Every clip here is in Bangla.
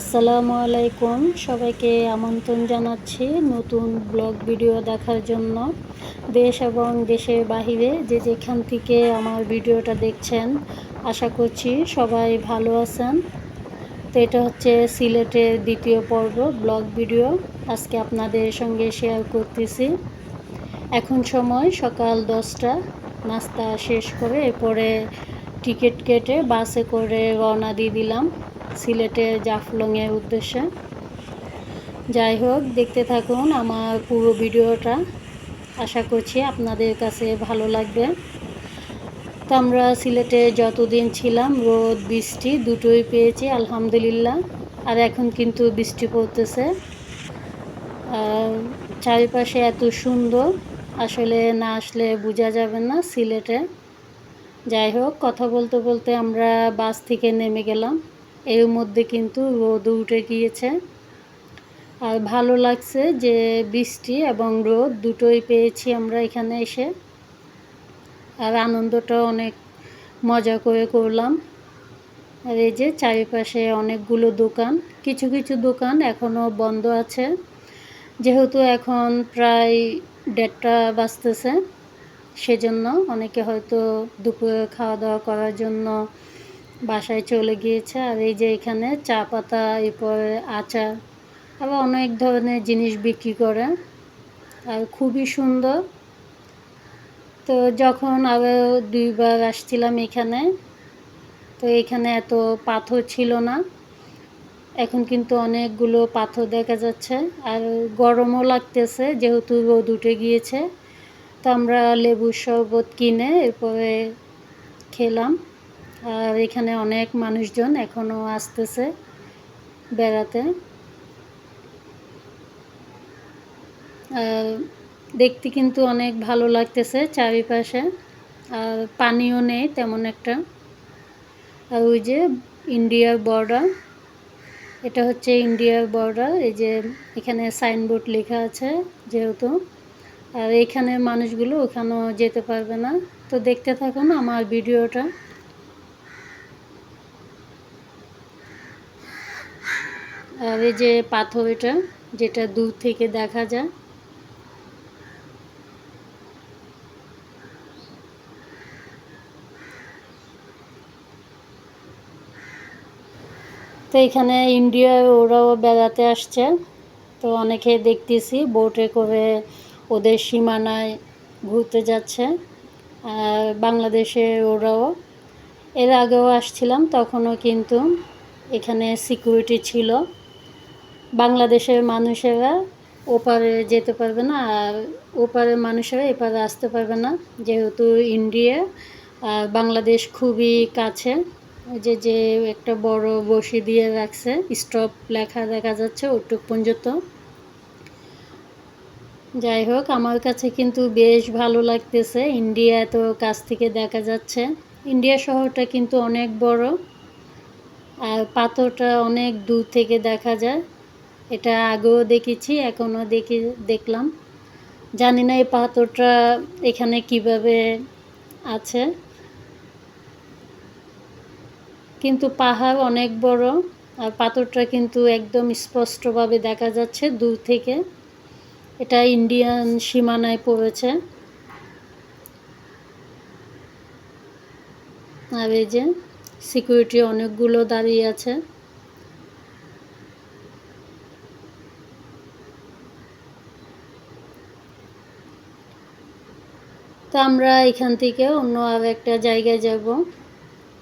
আসসালামু আলাইকুম। সবাইকে আমন্ত্রণ জানাচ্ছি নতুন ব্লগ ভিডিও দেখার জন্য। দেশ এবং দেশের বাহিরে যে যেখান থেকে আমার ভিডিওটা দেখছেন, আশা করছি সবাই ভালো আছেন। তো এটা হচ্ছে সিলেটের দ্বিতীয় পর্ব ব্লগ ভিডিও। আজকে আপনাদের সঙ্গে শেয়ার করতেছি। এখন সময় সকাল দশটা। নাস্তা শেষ করে এরপরে টিকিট কেটে বাসে করে রওনা দিয়ে দিলাম। সিলেটের জাফলংয়ের উদ্দেশ্যে। যাই হোক, দেখতে থাকুন আমার পুরো ভিডিওটা। আশা করছি আপনাদের কাছে ভালো লাগবে। তো আমরা সিলেটে যতদিন ছিলাম, রোদ, বৃষ্টি দুটোই পেয়েছি, আলহামদুলিল্লাহ। আর এখন কিন্তু বৃষ্টি পড়তেছে। চারিপাশে এত সুন্দর, আসলে না আসলে বোঝা যাবে না সিলেটে। যাই হোক, কথা বলতে বলতে আমরা বাস থেকে নেমে গেলাম। এর মধ্যে কিন্তু রোদ উঠে গিয়েছে। আর ভালো লাগছে যে বৃষ্টি এবং রোদ দুটোই পেয়েছি আমরা এখানে এসে। আর আনন্দটা অনেক মজা করে করলাম। আর এই যে চারিপাশে অনেকগুলো দোকান, কিছু কিছু দোকান এখনও বন্ধ আছে। যেহেতু এখন প্রায় দেড়টা বাজতেছে, সেজন্য অনেকে হয়তো দুপুরে খাওয়া দাওয়া করার জন্য বাসায় চলে গিয়েছে। আর এই যে এখানে চা পাতা, এরপরে আচার আবার অনেক ধরনের জিনিস বিক্রি করে। আর খুবই সুন্দর। তো যখন আবার দুইবার আসছিলাম এখানে, তো এখানে এত পাথর ছিল না। এখন কিন্তু অনেকগুলো পাথর দেখা যাচ্ছে। আর গরমও লাগতেছে, যেহেতু রোদ উঠে গিয়েছে। তো আমরা লেবুর শরবত কিনে এরপরে খেলাম। আর এখানে অনেক মানুষজন এখনও আসতেছে বেড়াতে। দেখতে কিন্তু অনেক ভালো লাগতেছে চারিপাশে। আর পানিও নেই তেমন একটা। আর ওই যে ইন্ডিয়ার বর্ডার, এটা হচ্ছে ইন্ডিয়ার বর্ডার, এই যে এখানে সাইনবোর্ড লেখা আছে যেহেতু। আর এখানে মানুষগুলো ওখানেও যেতে পারবে না। তো দেখতে থাকুন আমার ভিডিওটা। আর এই যে পাথর এটা, যেটা দূর থেকে দেখা যায়। তো এখানে ইন্ডিয়ায় ওরাও বেড়াতে আসছে। তো অনেকে দেখতেছি বোটে করে ওদের সীমানায় ঘুরতে যাচ্ছে। বাংলাদেশে ওরাও, এর আগেও আসছিলাম, তখনও কিন্তু এখানে সিকিউরিটি ছিল। বাংলাদেশের মানুষেরা ওপারে যেতে পারবে না, আর ওপারের মানুষেরা এপারে আসতে পারবে না। যেহেতু ইন্ডিয়া আর বাংলাদেশ খুবই কাছে যে যে একটা বড় বসি দিয়ে রাখছে, স্টপ লেখা দেখা যাচ্ছে ওটুক পর্যন্ত। যাই হোক, আমার কাছে কিন্তু বেশ ভালো লাগতেছে। ইন্ডিয়া এত কাছ থেকে দেখা যাচ্ছে। ইন্ডিয়া শহরটা কিন্তু অনেক বড়, আর পাথরটা অনেক দূর থেকে দেখা যায়। এটা আগেও দেখেছি, এখনও দেখি, দেখলাম। জানি না এই পাথরটা এখানে কীভাবে আছে। কিন্তু পাহাড় অনেক বড়, আর পাথরটা কিন্তু একদম স্পষ্টভাবে দেখা যাচ্ছে দূর থেকে। এটা ইন্ডিয়ান সীমানায় পড়েছে। আর এই যে সিকিউরিটি অনেকগুলো দাঁড়িয়ে আছে। তো আমরা এখান থেকে অন্য আর একটা জায়গায় যাব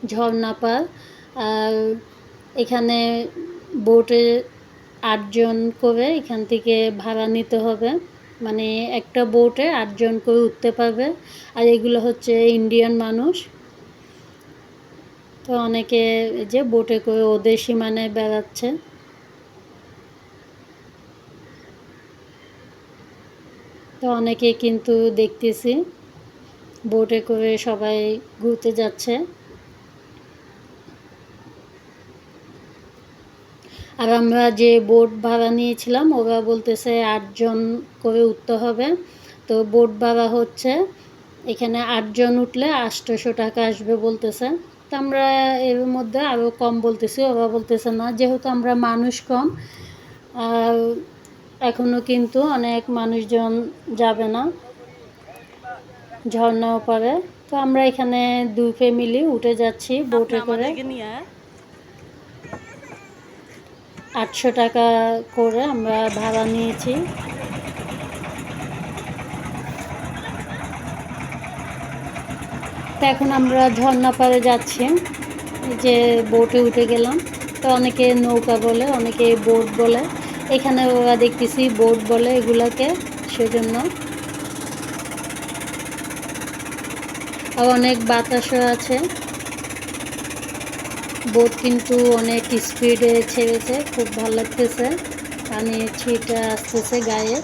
ঝর্ণাপার আর এখানে বোটে আটজন করে এখান থেকে ভাড়া নিতে হবে। মানে একটা বোটে আটজন করে উঠতে পারবে। আর এগুলো হচ্ছে ইন্ডিয়ান মানুষ। তো অনেকে যে বোটে করে ওদের সীমানায় বেড়াচ্ছে। তো অনেকে কিন্তু দেখতেছি। বোটে করে সবাই ঘুরতে যাচ্ছে। আর আমরা যে বোট ভাড়া নিয়েছিলাম, ওরা বলতেছে আটজন করে উঠতে হবে। তো বোট ভাড়া হচ্ছে, এখানে আটজন উঠলে আটশোশো টাকা আসবে বলতেছে। তো তো আমরা এর মধ্যে আরও কম বলতেছি, ওরা বলতেছে না, যেহেতু আমরা মানুষ কম, আর এখনও কিন্তু অনেক মানুষজন যাবে না। ঝর্ণাও পরে। তো আমরা এখানে দুই ফ্যামিলি উঠে যাচ্ছি বোটে করে। আটশো টাকা করে আমরা ভাড়া নিয়েছি। তো এখন আমরা ঝর্ণা পাড়ে যাচ্ছি। যে বোটে উঠে গেলাম। তো অনেকে নৌকা বলে অনেকে বোট বলে। এখানে ওরা দেখতেছি বোট বলে এগুলোকে সেজন্য আর অনেক বাতাসও আছে। বোট কিন্তু অনেক স্পিডে ছেড়েছে, খুব ভালো লাগতেছে। পানি ছিটা আসতেছে গায়ে।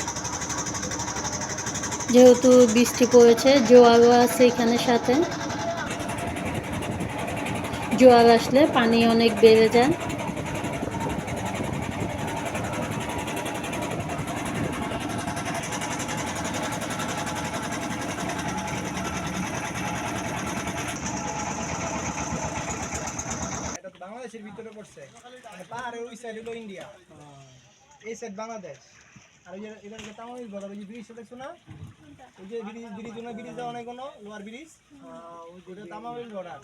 যেহেতু বৃষ্টি পড়েছে, জোয়ারও আছে এখানে সাথে। জোয়ার আসলে পানি অনেক বেড়ে যায়। বাংলাদেশের ভিতরে পড়ছে। মানে পাহাড়ের ওই সাইড হলো ইন্ডিয়া এই সাইড বাংলাদেশ। আর ওই যে এখানে যে তামিল বর্ডার ওই যে ব্রিজ দেখছ না ওই যে ব্রিজ ব্রিজ না ব্রিজ অনেক কোনো? Lower bridge? ওই যেটা তামিল বর্ডার।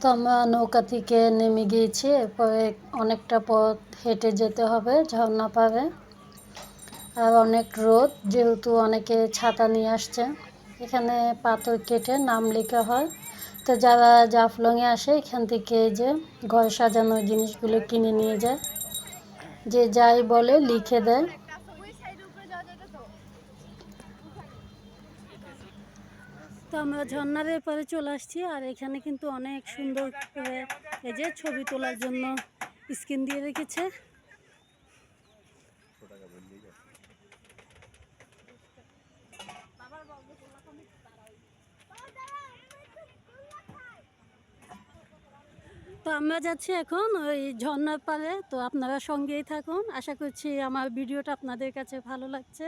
তো আমরা নৌকা থেকে নেমে গিয়েছি, এরপরে অনেকটা পথ হেঁটে যেতে হবে, ঝর্ণা পাবে। আর অনেক রোদ, যেহেতু অনেকে ছাতা নিয়ে আসছে। এখানে পাথর কেটে নাম লেখা হয়। তো যারা জাফলংয়ে আসে, এখান থেকে যে ঘর সাজানোর জিনিসগুলো কিনে নিয়ে যায়। যে যাই বলে লিখে দেয়। তো আমরা ঝর্ণার পরে চলে আসছি, আর এখানে কিন্তু অনেক সুন্দর করে এই যে ছবি তোলার জন্য স্ক্রিন দিয়ে রেখেছে। আমরা যাচ্ছি এখন ওই ঝর্ণার পাড়ে। তো আপনারা সঙ্গেই থাকুন। আশা করছি আমার ভিডিওটা আপনাদের কাছে ভালো লাগছে।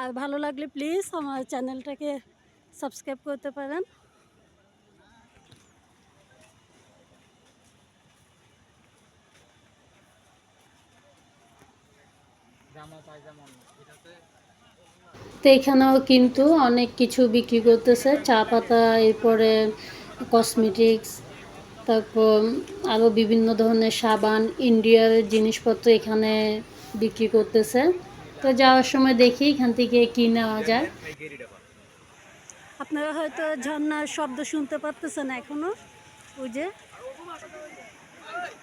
আর ভালো লাগলে প্লিজ আমার চ্যানেলটাকে সাবস্ক্রাইব করতে পারেন। তো এখানেও কিন্তু অনেক কিছু বিক্রি করতেছে। চা পাতা, এরপরে কসমেটিক্স তারপর আরও বিভিন্ন ধরনের সাবান ইন্ডিয়ার জিনিসপত্র এখানে বিক্রি করতেছে। তো যাওয়ার সময় দেখি এখান থেকে কি নেওয়া যায়। আপনারা হয়তো ঝর্ণার শব্দ শুনতে পারতেছেন এখনও। ওই যে।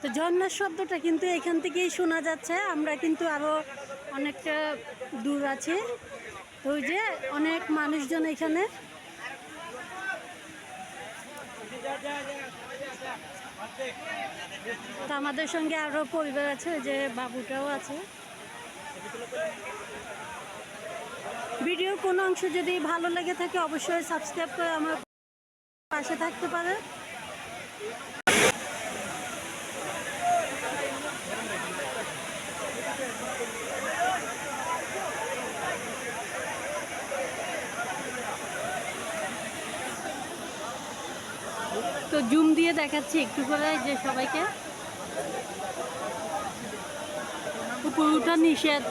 তো ঝর্ণার শব্দটা কিন্তু এখান থেকেই শোনা যাচ্ছে। আমরা কিন্তু আরও অনেকটা দূর আছি। তো ওই যে অনেক মানুষজন এখানে। তো আমাদের সঙ্গে আরও পরিবার আছে যে বাবুটাও আছে। ভিডিওর কোনো অংশ যদি ভালো লেগে থাকে, অবশ্যই সাবস্ক্রাইব করে আমার পাশে থাকতে পারে জুম দিয়ে দেখাচ্ছি একটু করে যে সবাইকে। উপর উঠা নিষেধ।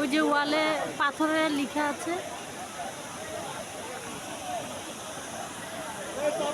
ওই যে ওয়ালে পাথরে লিখা আছে। তো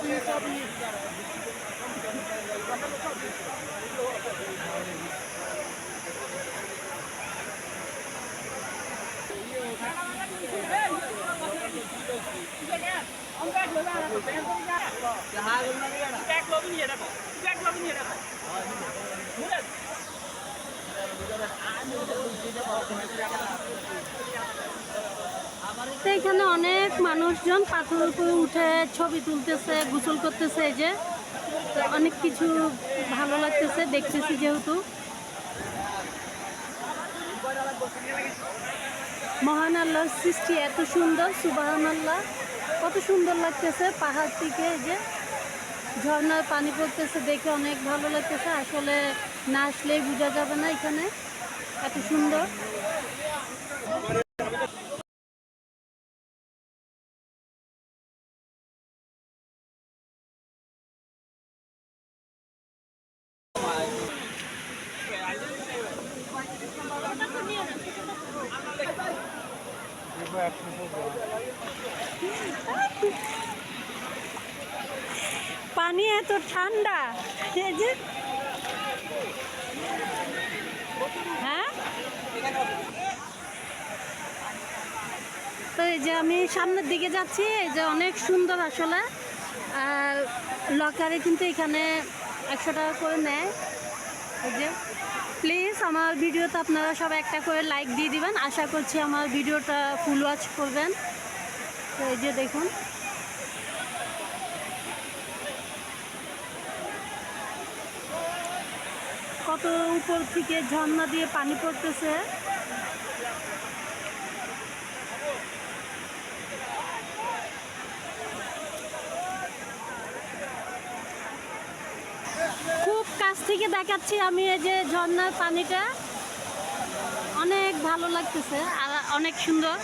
এখানে অনেক মানুষজন পাথরের উপরে উঠে ছবি তুলতেছে, গোসল করতেছে, এই যে। অনেক কিছু ভালো লাগতেছে, দেখতেছি যেহেতু। মহান আল্লাহর সৃষ্টি এত সুন্দর সুবাহান আল্লাহ কত সুন্দর লাগতেছে পাহাড় থেকে এই যে। ঝর্ণার পানি পড়তেছে, দেখে অনেক ভালো লাগতেছে। আসলে না আসলেই বোঝা যাবে না এখানে। এত সুন্দর। পানি এত ঠান্ডা। এই যে। হ্যাঁ? তো এই যে আমি সামনের দিকে যাচ্ছি, এই যে অনেক সুন্দর আসলে। আর লকারে কিন্তু এখানে একশো টাকা করে নেয়। এই যে। প্লিজ আমার ভিডিওতে আপনারা সব একটা করে লাইক দিয়ে দিবেন। আশা করছি আমার ভিডিওটা ফুল ওয়াচ করবেন। তো এই যে দেখুন। কত উপর থেকে ঝর্ণা দিয়ে পানি পড়তেছে? খুব কাছ থেকে দেখাচ্ছি আমি এই যে ঝর্ণার পানিটা। অনেক ভালো লাগতেছে আর অনেক সুন্দর।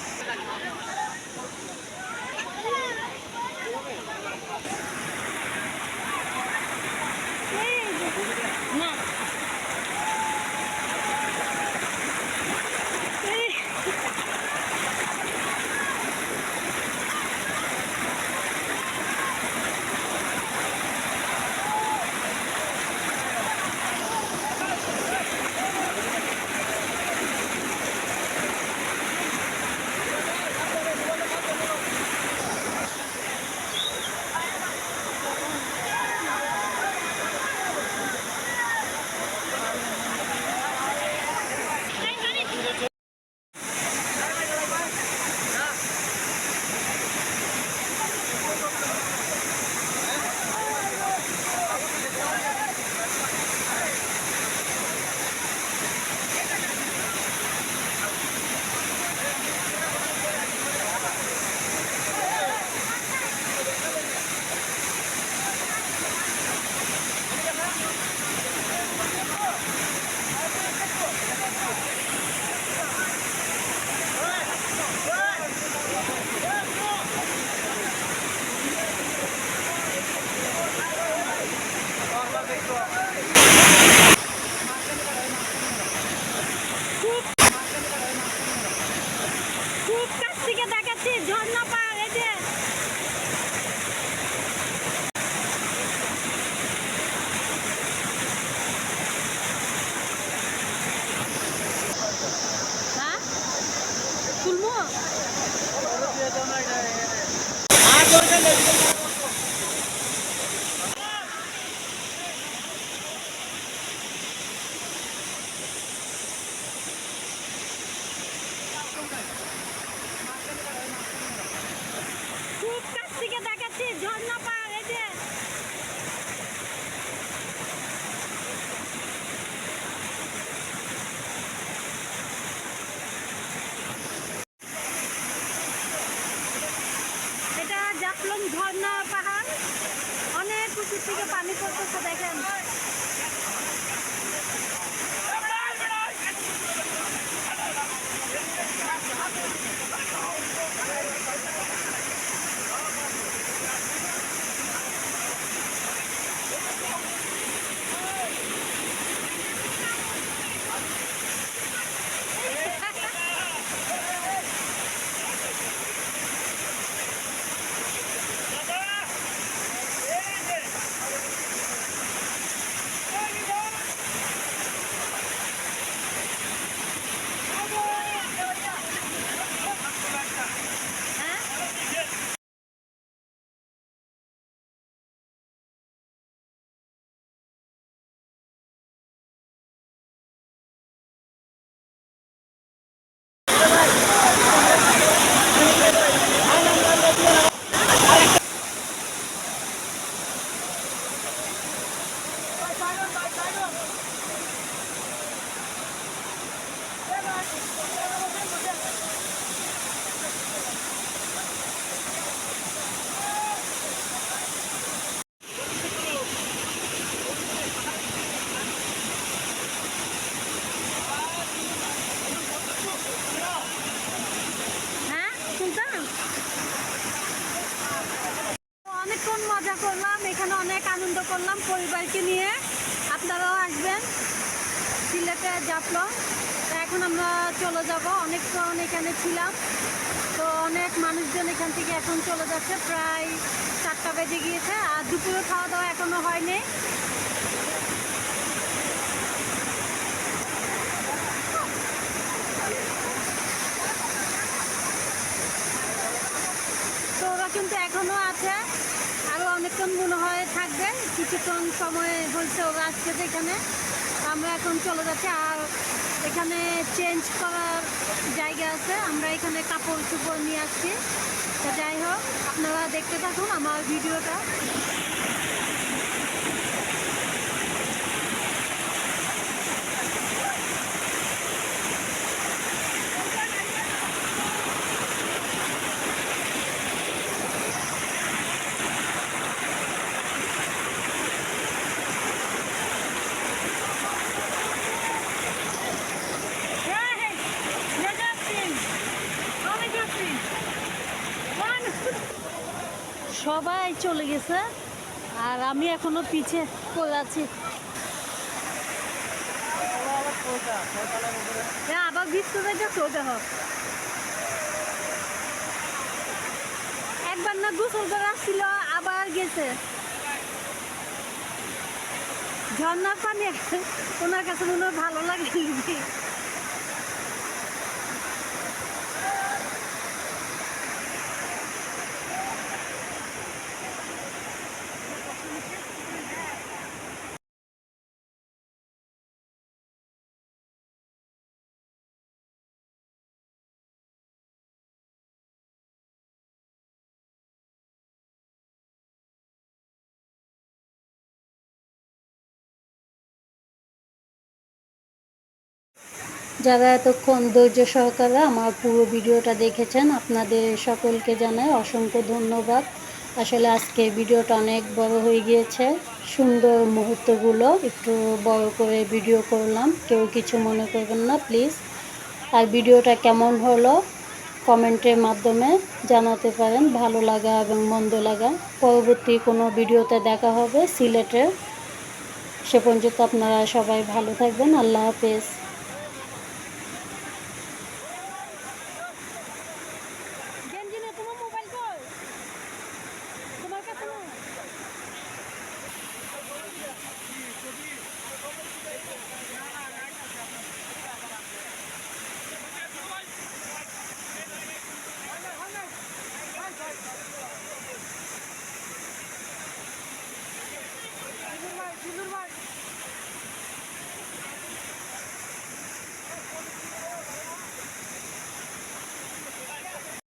আনন্দ করলাম পরিবারকে নিয়ে। আপনারাও আসবেন। সিলেটে জাপলো। এখন আমরা চলে যাব। অনেকক্ষণ এখানে ছিলাম। তো অনেক মানুষজন এখান থেকে এখন চলে যাচ্ছে। প্রায় চারটা বেজে গিয়েছে। আর দুপুরে খাওয়া দাওয়া এখনও হয়নি। তো ওরা কিন্তু এখনও আছে। আরও অনেকক্ষণ মনে হয় কিছুক্ষণ সময় হয়েছে ওরা আসছে এখানে আমরা এখন চলে যাচ্ছি, আর এখানে চেঞ্জ করার জায়গা আছে। আমরা এখানে কাপড় চোপড় নিয়ে আসছি। তো যাই হোক, আপনারা দেখতে থাকুন আমার ভিডিওটা। চলে গেছে। আর আমি এখনও পিছে পড়ে আছি। আবার বিস্কুট যাচ্ছে ওটা হোক। একবার না গোসল করে আসছিল, আবার গেছে। ঝর্ণার পানি, ওনার কাছে মনে হয় ভালো লাগে যারা এতক্ষণ ধৈর্য সহকারে আমার পুরো ভিডিওটা দেখেছেন, আপনাদের সকলকে জানাই অসংখ্য ধন্যবাদ। আসলে আজকে ভিডিওটা অনেক বড় হয়ে গিয়েছে। সুন্দর মুহূর্তগুলো একটু বড় করে ভিডিও করলাম। কেউ কিছু মনে করবেন না, প্লিজ। আর ভিডিওটা কেমন হলো কমেন্টের মাধ্যমে জানাতে পারেন। ভালো লাগা এবং মন্দ লাগা। পরবর্তী কোনো ভিডিওতে দেখা হবে সিলেটের। সে পর্যন্ত আপনারা সবাই ভালো থাকবেন। আল্লাহ হাফেজ।